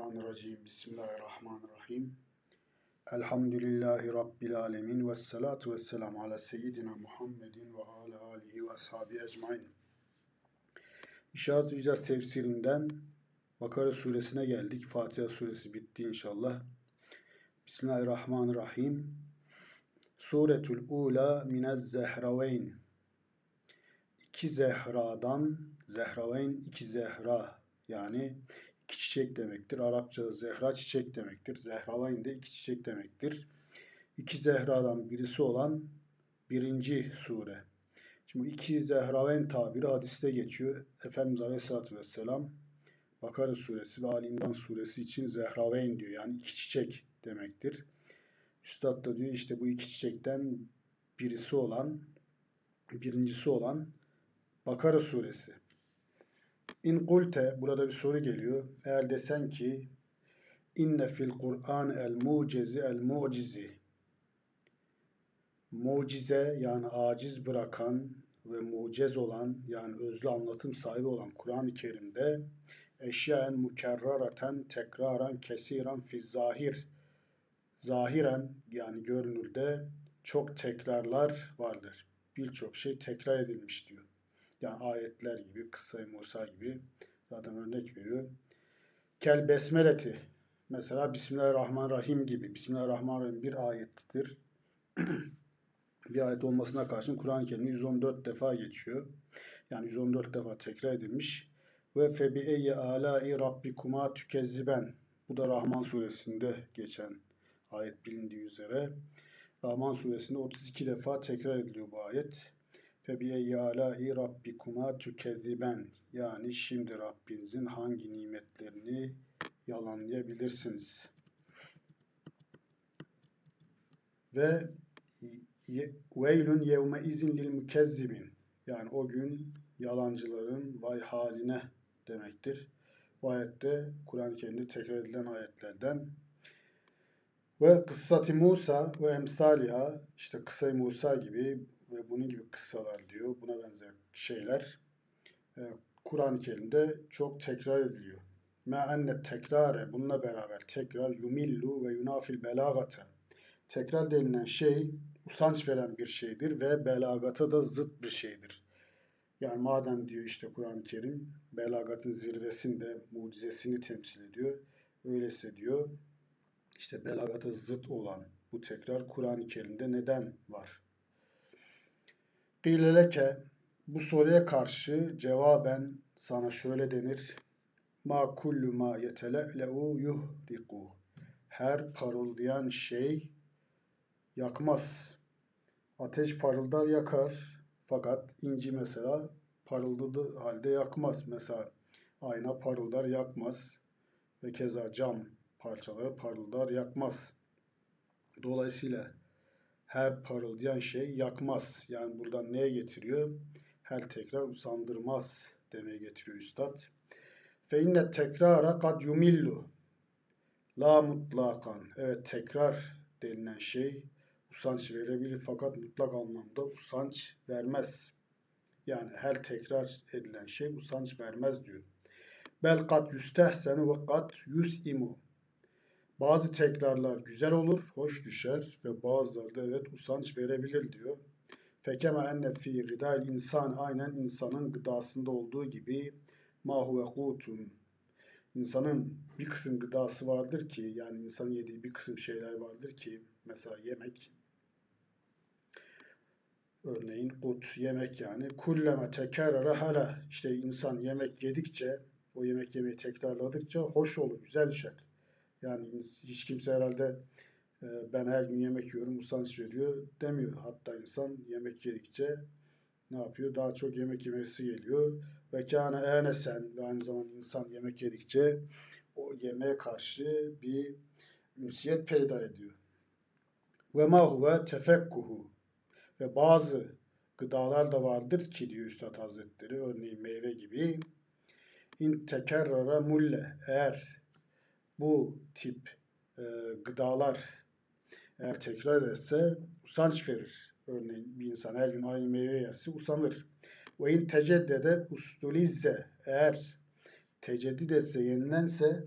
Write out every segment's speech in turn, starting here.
Mineşşeytanirracim. Bismillahirrahmanirrahim. Elhamdülillahi Rabbil alemin. Ve salatu ve selamu ala seyyidina Muhammedin ve ala alihi ve ashabi ecmain. İşaret-i İcaz tefsirinden Bakara suresine geldik. Fatiha suresi bitti inşallah. Bismillahirrahmanirrahim. Suretul Ula minez Zehraveyn. İki zehradan, zehraveyn iki zehra yani iki çiçek demektir. Arapçada zehra çiçek demektir. Zehravayn de iki çiçek demektir. İki zehradan birisi olan birinci sure. Şimdi iki zehravayn tabiri hadiste geçiyor. Efendimiz Aleyhisselatü Vesselam Bakara suresi ve Ali İmran suresi için zehravayn diyor. Yani iki çiçek demektir. Üstad da diyor işte bu iki çiçekten birisi olan, birincisi olan Bakara suresi. İn kulte burada bir soru geliyor. Eğer desen ki inne fil Kur'an el mucizi el mucizi mucize yani aciz bırakan ve mucez olan yani özlü anlatım sahibi olan Kur'an-ı Kerim'de eşyaen mükerraraten tekraran kesiran fi zahir zahiren yani görünürde çok tekrarlar vardır. Birçok şey tekrar edilmiş diyor. Yani ayetler gibi, kıssa Musa gibi zaten örnek veriyor. Kel besmeleti mesela Bismillahirrahmanirrahim gibi. Bismillahirrahmanirrahim bir ayettir. bir ayet olmasına karşın Kur'an-ı Kerim 114 defa geçiyor. Yani 114 defa tekrar edilmiş. Ve febi eyye alâi rabbikuma tükezziben. Bu da Rahman suresinde geçen ayet bilindiği üzere. Rahman suresinde 32 defa tekrar ediliyor bu ayet. Febiyeyye alâi rabbikuma tükezziben. Yani şimdi Rabbinizin hangi nimetlerini yalanlayabilirsiniz? Ve veylun yevme izin lil mükezzibin. Yani o gün yalancıların vay haline demektir. Bu ayette Kur'an-ı Kerim'de tekrar edilen ayetlerden ve kıssati Musa ve emsaliha işte kısa Musa gibi ve bunun gibi kıssalar diyor. Buna benzer şeyler e, Kur'an-ı Kerim'de çok tekrar ediliyor. Ma enne tekrare bununla beraber tekrar yumillu ve yunafil belagate. Tekrar denilen şey usanç veren bir şeydir ve belagata da zıt bir şeydir. Yani madem diyor işte Kur'an-ı Kerim belagatın zirvesinde mucizesini temsil ediyor. Öyleyse diyor işte belagata zıt olan bu tekrar Kur'an-ı Kerim'de neden var? Kıyleleke bu soruya karşı cevaben sana şöyle denir. Ma kullu ma yetele'le'u yuhriku. Her parıldayan şey yakmaz. Ateş parıldar yakar. Fakat inci mesela parıldadığı halde yakmaz. Mesela ayna parıldar yakmaz. Ve keza cam parçaları parıldar yakmaz. Dolayısıyla her parıldayan şey yakmaz. Yani buradan neye getiriyor? Her tekrar usandırmaz demeye getiriyor üstad. Fe inne tekrara kad yumillu. La mutlakan. Evet tekrar denilen şey usanç verebilir fakat mutlak anlamda usanç vermez. Yani her tekrar edilen şey usanç vermez diyor. Bel kat yüstehsenu ve kat imu. Bazı tekrarlar güzel olur, hoş düşer ve bazıları da evet usanç verebilir diyor. Fekeme enne fi gıdal insan aynen insanın gıdasında olduğu gibi ma huve kutun. İnsanın bir kısım gıdası vardır ki yani insanın yediği bir kısım şeyler vardır ki mesela yemek örneğin kut yemek yani kulleme tekerrara hala işte insan yemek yedikçe o yemek yemeyi tekrarladıkça hoş olur, güzel işler. Yani hiç kimse herhalde e, ben her gün yemek yiyorum usanç veriyor demiyor. Hatta insan yemek yedikçe ne yapıyor? Daha çok yemek yemesi geliyor. Ve kâne ânesen ve aynı zamanda insan yemek yedikçe o yemeğe karşı bir ünsiyet peyda ediyor. Ve ma huve tefekkuhu ve bazı gıdalar da vardır ki diyor Üstad Hazretleri örneğin meyve gibi in tekerrara mulle eğer bu tip e, gıdalar eğer tekrar ederse usanç verir. Örneğin bir insan her gün aynı meyve yerse usanır. Ve in teceddede ustulizze eğer teceddüd etse, yenilense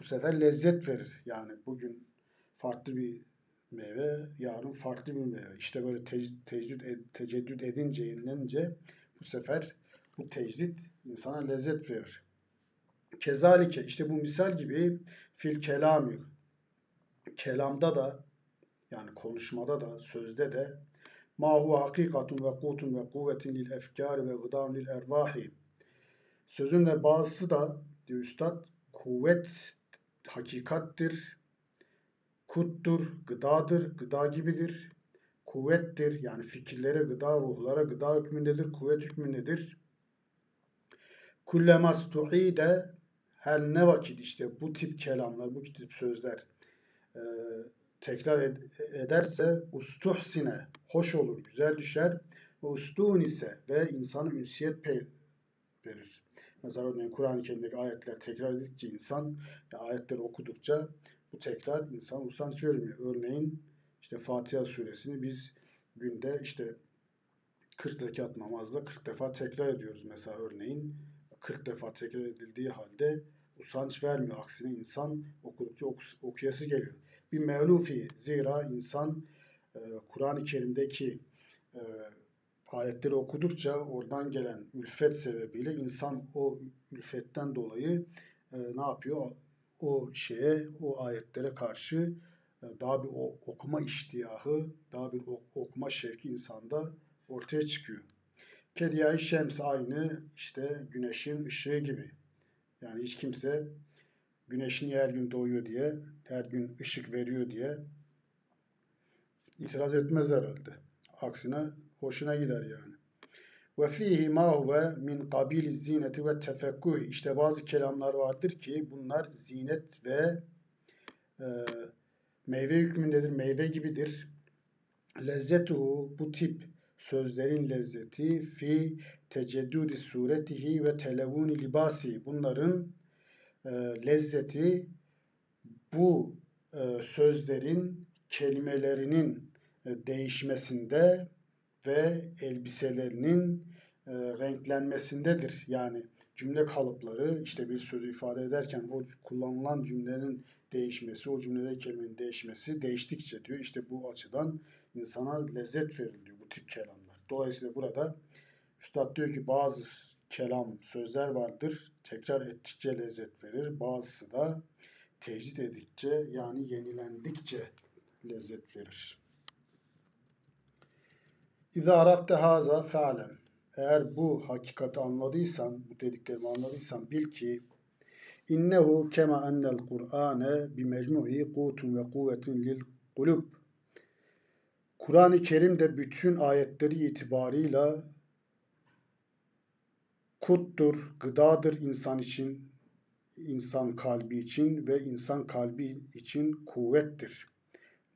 bu sefer lezzet verir. Yani bugün farklı bir meyve, yarın farklı bir meyve. İşte böyle te tecrüd, teceddüd edince, yenilenince bu sefer bu tecrit insana lezzet verir. Kezalike işte bu misal gibi fil kelami kelamda da yani konuşmada da sözde de ma huve hakikatun ve kutun ve kuvvetin lil efkari ve gıdan lil ervahi sözün ve bazısı da diyor üstad kuvvet hakikattir kuttur, gıdadır, gıda gibidir kuvvettir yani fikirlere gıda, ruhlara gıda hükmündedir, kuvvet hükmündedir. Kullemas tuhide her ne vakit işte bu tip kelamlar, bu tip sözler e, tekrar ed ederse ustuhsine, hoş olur, güzel düşer ve ustun ise ve insana ünsiyet verir. Mesela örneğin Kur'an-ı Kerim'deki ayetler tekrar edildikçe insan ya ayetleri okudukça bu tekrar insan usanç vermiyor. Örneğin işte Fatiha suresini biz günde işte 40 rekat namazda 40 defa tekrar ediyoruz mesela örneğin. 40 defa tekrar edildiği halde usanç vermiyor. Aksine insan okudukça okuyası geliyor. Bir mevlufi zira insan e, Kur'an-ı Kerim'deki e, ayetleri okudukça oradan gelen ülfet sebebiyle insan o ülfetten dolayı e, ne yapıyor? O şeye, o ayetlere karşı daha bir okuma iştiyahı, daha bir okuma şevki insanda ortaya çıkıyor. Kediyay şems aynı işte güneşin ışığı gibi. Yani hiç kimse güneşin her gün doğuyor diye, her gün ışık veriyor diye itiraz etmez herhalde. Aksine hoşuna gider yani. Ve fihi ma huve min kabil zineti ve tefekkuh. İşte bazı kelamlar vardır ki bunlar zinet ve e, meyve hükmündedir, meyve gibidir. Lezzetuhu bu tip sözlerin lezzeti fi teceddüdi suretihi ve televuni libasi bunların e, lezzeti bu e, sözlerin kelimelerinin e, değişmesinde ve elbiselerinin e, renklenmesindedir. Yani cümle kalıpları işte bir sözü ifade ederken o kullanılan cümlenin değişmesi, o cümlede kelimenin değişmesi değiştikçe diyor. İşte bu açıdan insana lezzet veriliyor tip kelamlar. Dolayısıyla burada Üstad diyor ki bazı kelam sözler vardır. Tekrar ettikçe lezzet verir. Bazısı da tecrit edikçe yani yenilendikçe lezzet verir. İza arafte haza fe'alem. Eğer bu hakikati anladıysan, bu dediklerimi anladıysan bil ki innehu kema ennel Kur'ane bi mecmu'i kutun ve kuvvetin lil kulub. Kur'an-ı Kerim de bütün ayetleri itibarıyla kuttur, gıdadır insan için, insan kalbi için ve insan kalbi için kuvvettir.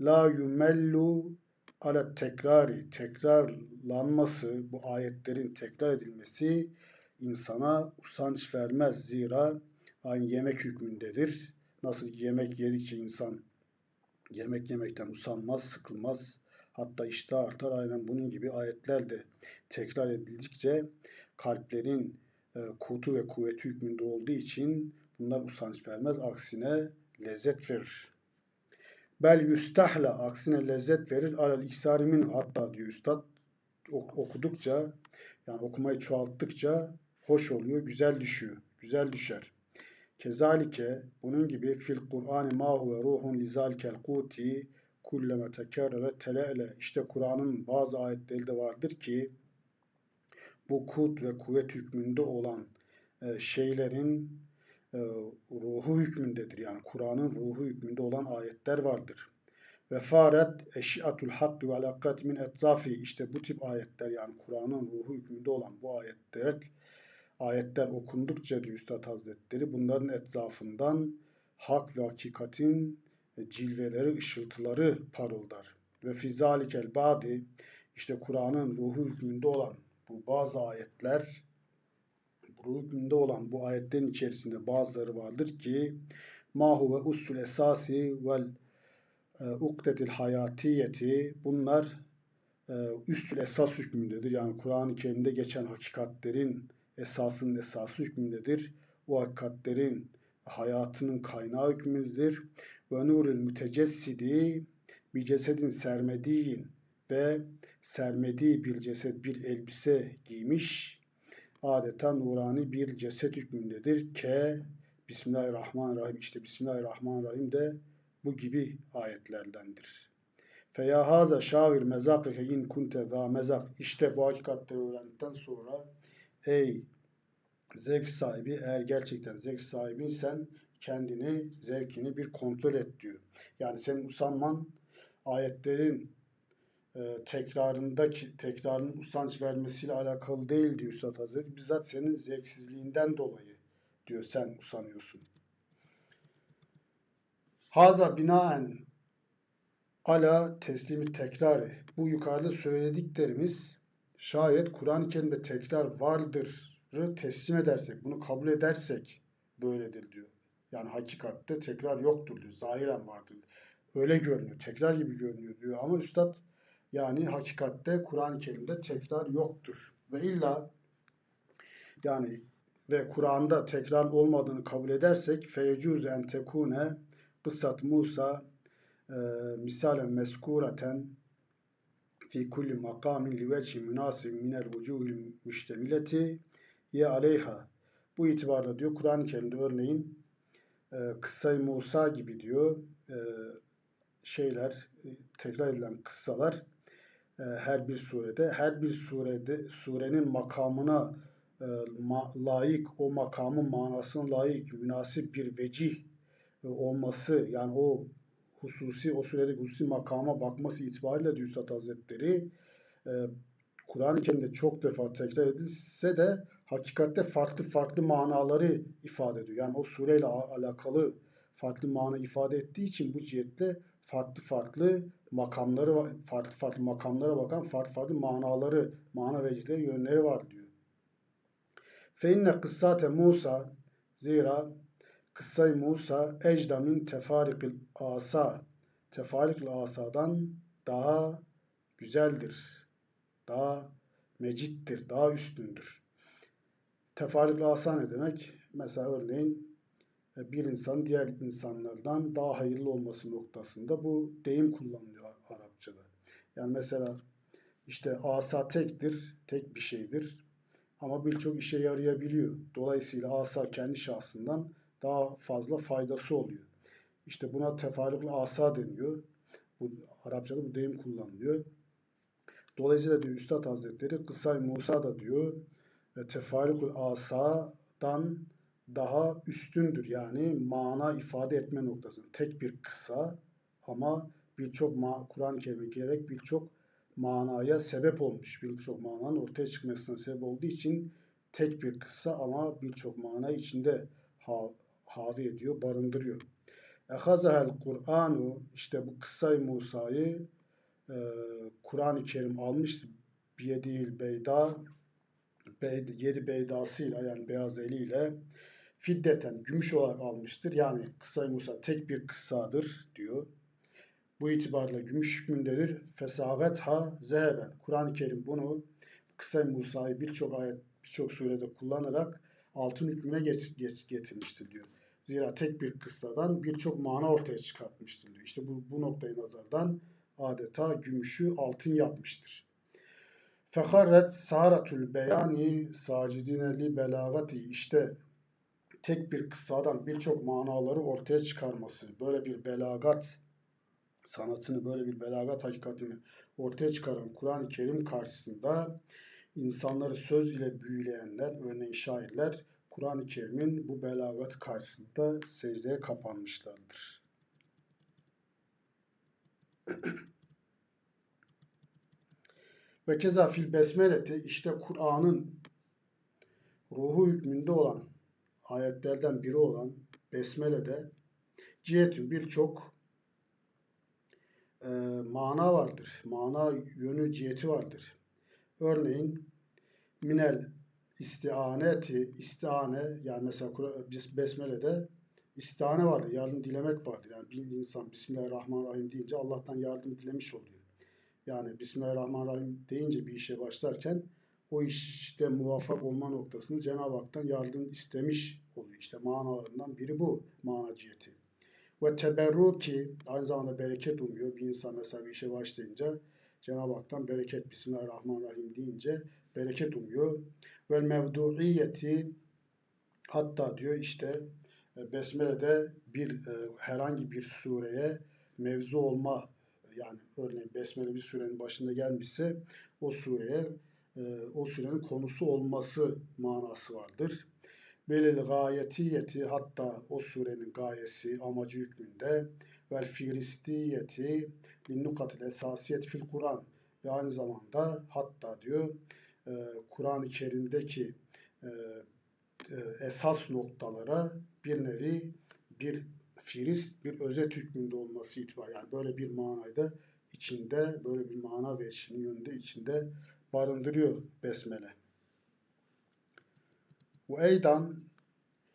La yumellu ala tekrari, tekrarlanması, bu ayetlerin tekrar edilmesi insana usanç vermez. Zira aynı yemek hükmündedir. Nasıl yemek yedikçe insan yemek yemekten usanmaz, sıkılmaz. Hatta iştah artar. Aynen bunun gibi ayetler de tekrar edildikçe kalplerin e, kutu ve kuvveti hükmünde olduğu için bunlar usanç vermez. Aksine lezzet verir. Bel yüstahla aksine lezzet verir. Alel iksarimin hatta diyor üstad okudukça yani okumayı çoğalttıkça hoş oluyor, güzel düşüyor, güzel düşer. Kezalike bunun gibi fil Kur'an ma huve ruhun lizalikel kuti kulleme tekerrere tele'le işte Kur'an'ın bazı ayetleri de vardır ki bu kut ve kuvvet hükmünde olan e, şeylerin e, ruhu hükmündedir. Yani Kur'an'ın ruhu hükmünde olan ayetler vardır. Ve faret eşiatul hak ve alakat min etrafi işte bu tip ayetler yani Kur'an'ın ruhu hükmünde olan bu ayetler ayetler okundukça diyor Üstad Hazretleri bunların etrafından hak ve hakikatin cilveleri, ışıltıları parıldar. Ve fizalikel badi işte Kur'an'ın ruhu hükmünde olan bu bazı ayetler ruhu hükmünde olan bu ayetlerin içerisinde bazıları vardır ki mahu ve usul esasi vel e, ukdetil hayatiyeti bunlar e, üstül esas hükmündedir. Yani Kur'an-ı Kerim'de geçen hakikatlerin esasının esası hükmündedir. O hakikatlerin hayatının kaynağı hükmündedir. Ve nurul mütecessidi bir cesedin sermediğin ve sermediği bir ceset bir elbise giymiş adeta nurani bir ceset hükmündedir. Ke Bismillahirrahmanirrahim işte Bismillahirrahmanirrahim de bu gibi ayetlerdendir. Feya haza şavir mezakike in kunte za mezak. İşte bu hakikatleri öğrendikten sonra ey zevk sahibi eğer gerçekten zevk sahibiysen kendini, zevkini bir kontrol et diyor. Yani senin usanman ayetlerin e, tekrarındaki tekrarın usanç vermesiyle alakalı değil diyor Üstad Hazretleri. Bizzat senin zevksizliğinden dolayı diyor sen usanıyorsun. Haza binaen ala teslimi tekrarı. Bu yukarıda söylediklerimiz şayet Kur'an-ı Kerim'de tekrar vardır'ı teslim edersek, bunu kabul edersek böyledir diyor. Yani hakikatte tekrar yoktur diyor. Zahiren vardır. Öyle görünüyor. Tekrar gibi görünüyor diyor. Ama Üstad yani hakikatte Kur'an-ı Kerim'de tekrar yoktur. Ve illa yani ve Kur'an'da tekrar olmadığını kabul edersek feyecuz en tekune kıssat Musa e, misalen meskureten fi kulli makamin li veci münasib minel vucuhil müştemileti ye aleyha. Bu itibarla diyor Kur'an-ı Kerim'de örneğin e, kıssayı Musa gibi diyor. E, şeyler e, tekrar edilen kıssalar e, her bir surede her bir surede surenin makamına e, layık o makamın manasına layık münasip bir vecih e, olması yani o hususi o sürede hususi makama bakması itibariyle Üstad Hazretleri Kur'an-ı Kerim'de çok defa tekrar edilse de hakikatte farklı farklı manaları ifade ediyor. Yani o sureyle alakalı farklı mana ifade ettiği için bu cihetle farklı farklı makamları farklı farklı makamlara bakan farklı farklı manaları, mana vecihleri, yönleri var diyor. Fe inne kıssate Musa zira kıssay Musa ecda min tefarikil asa tefarikil asadan daha güzeldir. Daha mecittir, daha üstündür. Tefarikil asa ne demek? Mesela örneğin e, bir insan diğer insanlardan daha hayırlı olması noktasında bu deyim kullanılıyor Arapçada. Yani mesela işte asa tektir, tek bir şeydir ama birçok işe yarayabiliyor. Dolayısıyla asa kendi şahsından daha fazla faydası oluyor. İşte buna tefarikli asa deniyor. Bu Arapçada bu deyim kullanılıyor. Dolayısıyla diyor Üstad Hazretleri Kısay Musa da diyor tefarikul asadan daha üstündür. Yani mana ifade etme noktasında. Tek bir kısa ama birçok Kur'an-ı Kerim'e girerek birçok manaya sebep olmuş. Birçok mananın ortaya çıkmasına sebep olduğu için tek bir kısa ama birçok mana içinde ha, havi ediyor, barındırıyor. Ehazahel Kur'anu işte bu kıssay Musa'yı e, Kur'an-ı Kerim almıştı. Biyedil beyda yedi beydasıyla yani beyaz eliyle fiddeten gümüş olarak almıştır. Yani kıssay Musa tek bir kıssadır diyor. Bu itibarla gümüş hükmündedir. Fesavet ha zeheben. Kur'an-ı Kerim bunu kısa Musa'yı birçok ayet, birçok surede kullanarak altın hükmüne geç, geç, getirmiştir diyor. Zira tek bir kıssadan birçok mana ortaya çıkartmıştır diyor. İşte bu, bu noktayı nazardan adeta gümüşü altın yapmıştır. Fekarret saratul beyani sacidine li belagati işte tek bir kıssadan birçok manaları ortaya çıkarması, böyle bir belagat sanatını, böyle bir belagat hakikatini ortaya çıkaran Kur'an-ı Kerim karşısında insanları söz ile büyüleyenler, örneğin şairler, Kur'an-ı Kerim'in bu belagat karşısında secdeye kapanmışlardır. Ve keza fil besmeleti işte Kur'an'ın ruhu hükmünde olan ayetlerden biri olan Besmele'de cihetin birçok e, mana vardır. Mana yönü ciheti vardır. Örneğin minel istianeti, istihane yani mesela Besmele'de istihane vardır, yardım dilemek vardır. Yani bir insan Bismillahirrahmanirrahim deyince Allah'tan yardım dilemiş oluyor. Yani Bismillahirrahmanirrahim deyince bir işe başlarken o işte muvaffak olma noktasını Cenab-ı Hak'tan yardım istemiş oluyor. İşte manalarından biri bu manaciyeti. Ve teberruki aynı zamanda bereket umuyor. Bir insan mesela bir işe başlayınca Cenab-ı Hak'tan bereket Bismillahirrahmanirrahim deyince bereket umuyor. Ve mevduiyeti hatta diyor işte e, Besmele'de bir e, herhangi bir sureye mevzu olma yani örneğin Besmele bir surenin başında gelmişse o sureye e, o surenin konusu olması manası vardır. Belil gayetiyeti hatta o surenin gayesi, amacı hükmünde vel firistiyeti linnukatil esasiyet fil Kur'an ve aynı zamanda hatta diyor e, Kur'an-ı Kerim'deki e, esas noktalara bir nevi bir firist, bir özet hükmünde olması itibar. Yani böyle bir manayda içinde, böyle bir mana ve yönünde içinde barındırıyor Besmele. Ve eydan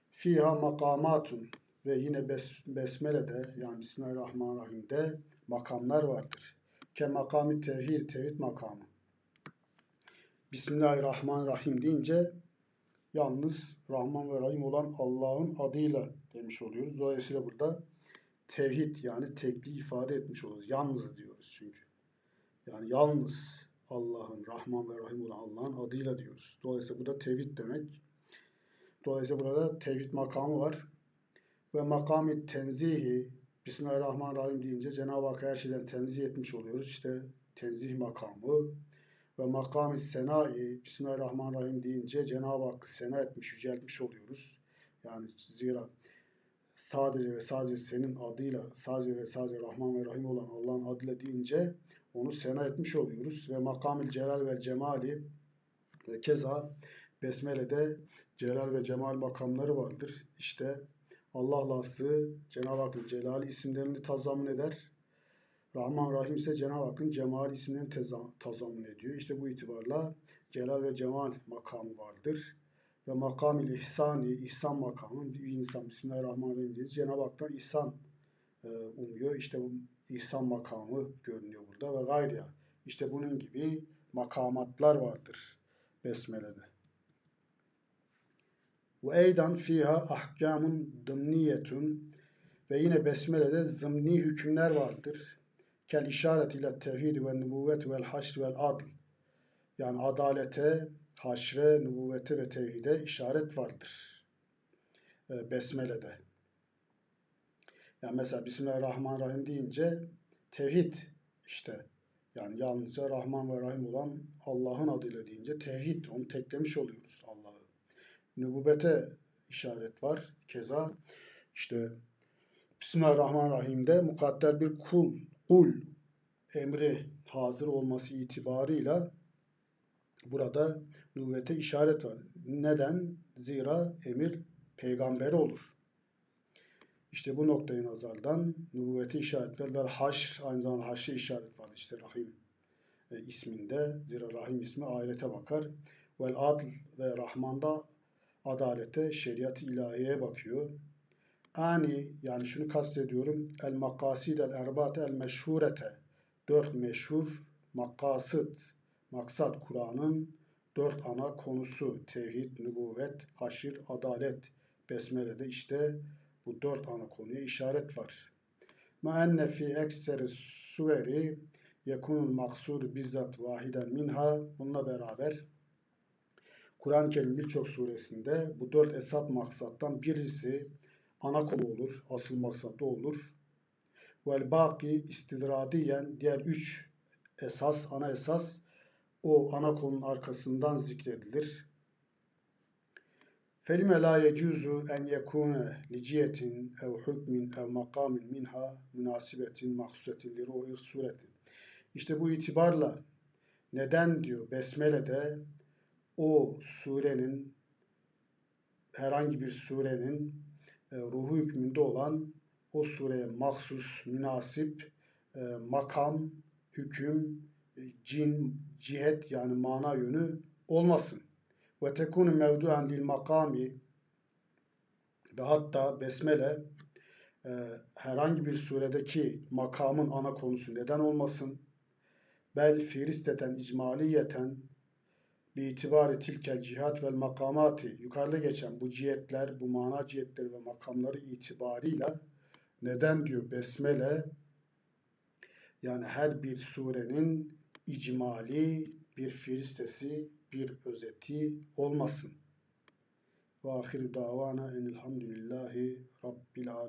fiha makamatun ve yine bes, Besmele'de yani Bismillahirrahmanirrahim'de makamlar vardır. Ke makami tevhid, tevhid makamı. Bismillahirrahmanirrahim deyince yalnız Rahman ve Rahim olan Allah'ın adıyla demiş oluyoruz. Dolayısıyla burada tevhid yani tekliği ifade etmiş oluruz. Yalnız diyoruz çünkü. Yani yalnız Allah'ın Rahman ve Rahim olan Allah'ın adıyla diyoruz. Dolayısıyla bu da tevhid demek. Dolayısıyla burada tevhid makamı var. Ve makami tenzihi Bismillahirrahmanirrahim deyince Cenab-ı Hak her şeyden tenzih etmiş oluyoruz. İşte tenzih makamı ve makam-ı senai Bismillahirrahmanirrahim deyince Cenab-ı Hakk'ı sena etmiş, yüceltmiş oluyoruz. Yani zira sadece ve sadece senin adıyla, sadece ve sadece Rahman ve Rahim olan Allah'ın adıyla deyince onu sena etmiş oluyoruz. Ve makamil celal ve cemali ve keza Besmele'de celal ve cemal makamları vardır. İşte Allah lafzı Cenab-ı Hakk'ın celali isimlerini tazammun eder. Rahman Rahim ise Cenab-ı Hakk'ın cemal isimlerini tazammun ediyor. İşte bu itibarla celal ve cemal makamı vardır. Ve makam-ı ihsani, ihsan makamı bir insan Bismillahirrahmanirrahim diye Cenab-ı Hak'tan ihsan e, umuyor. İşte bu ihsan makamı görünüyor burada ve gayriya. İşte bunun gibi makamatlar vardır Besmele'de. Ve eydan fiha ahkamun dımniyetun ve yine Besmele'de zımni hükümler vardır kel işaret ile tevhid ve nübüvvet vel haşr vel adl. Yani adalete, haşre, nübüvvete ve tevhide işaret vardır. E, Besmele'de. Yani mesela Bismillahirrahmanirrahim deyince tevhid işte yani yalnızca Rahman ve Rahim olan Allah'ın adıyla deyince tevhid, onu teklemiş oluyoruz Allah'ı. Nübüvvete işaret var. Keza işte Bismillahirrahmanirrahim'de mukadder bir kul kul emri hazır olması itibarıyla burada nüvvete işaret var. Neden? Zira emir peygamber olur. İşte bu noktayı nazardan nüvvete işaret var. Ve haşr, aynı zamanda haşre işaret var. İşte Rahim e, isminde. Zira Rahim ismi ahirete bakar. Vel adl ve Rahman'da adalete, şeriat ilahiyeye bakıyor. Ani yani şunu kastediyorum. El makasid el erbat el meşhurete. Dört meşhur makasıt, maksat Kur'an'ın dört ana konusu. Tevhid, nübüvvet, haşir, adalet. Besmele'de işte bu dört ana konuya işaret var. Ma enne fi ekseri suveri yekunul maksudu bizzat vahiden minha. Bununla beraber Kur'an-ı Kerim birçok suresinde bu dört esat maksattan birisi ana konu olur, asıl maksatı olur. Vel baki istidradiyen diğer üç esas, ana esas o ana konunun arkasından zikredilir. Felime la yecuzu en yekune liciyetin ev hükmin ev makamin minha münasibetin mahsusetin li ruhi suretin. İşte bu itibarla neden diyor Besmele'de o surenin herhangi bir surenin e, ruhu hükmünde olan o sureye mahsus, münasip, e, makam, hüküm, e, cin, cihet yani mana yönü olmasın. Ve tekunu mevduen lil makami ve hatta besmele herhangi bir suredeki makamın ana konusu neden olmasın? Bel firisteten icmaliyeten bi itibari tilkel cihat vel makamati yukarıda geçen bu cihetler, bu mana cihetleri ve makamları itibarıyla neden diyor besmele yani her bir surenin icmali bir firistesi, bir özeti olmasın. Ve ahiru davana enilhamdülillahi rabbil alemin.